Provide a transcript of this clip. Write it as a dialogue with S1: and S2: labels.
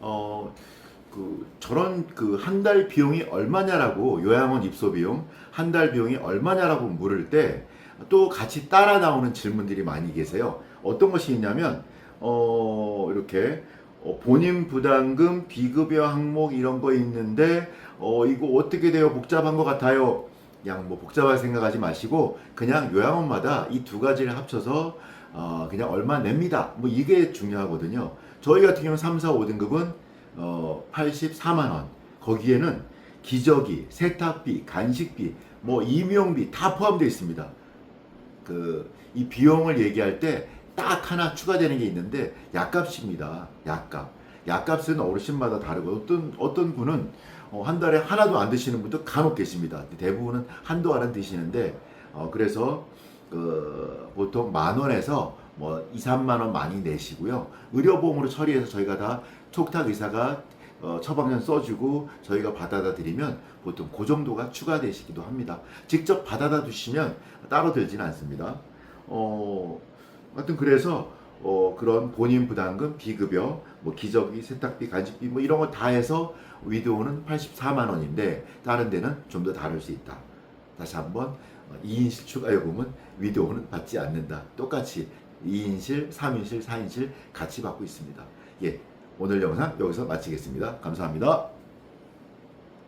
S1: 어, 그 저런 그 한 달 비용이 얼마냐라고 요양원 입소 비용 한 달 비용이 얼마냐라고 물을 때 또 같이 따라 나오는 질문들이 많이 계세요. 어떤 것이 있냐면 어 이렇게 어, 본인 부담금 비급여 항목 이런 거 있는데 어 이거 어떻게 돼요? 복잡한 것 같아요. 그냥 뭐 복잡하게 생각하지 마시고 그냥 요양원마다 이 두 가지를 합쳐서 어 그냥 얼마 냅니다. 뭐 이게 중요하거든요. 저희 같은 경우는 3, 4, 5등급은 어 84만 원. 거기에는 기저귀, 세탁비, 간식비, 뭐 임용비 다 포함되어 있습니다. 그 이 비용을 얘기할 때 딱 하나 추가되는 게 있는데 약값입니다. 약값. 약값은 어르신마다 다르고 어떤 어떤 분은 어, 한 달에 하나도 안 드시는 분도 간혹 계십니다. 대부분은 한두 알은 드시는데 어, 그래서 그 보통 만 원에서 뭐 2, 3만 원 많이 내시고요. 의료보험으로 처리해서 저희가 다 촉탁 의사가 어, 처방전 써주고 저희가 받아다 드리면 보통 그 정도가 추가되시기도 합니다. 직접 받아다 두시면 따로 들지는 않습니다. 어, 하여튼 그래서 어, 그런 본인 부담금, 비급여, 뭐 기저귀, 세탁비, 간식비 뭐 이런 거 다 해서 위도우는 84만 원인데 다른 데는 좀 더 다를 수 있다. 다시 한번 어, 2인실 추가 요금은 위도우는 받지 않는다. 똑같이 2인실, 3인실, 4인실 같이 받고 있습니다. 예. 오늘 영상 여기서 마치겠습니다. 감사합니다.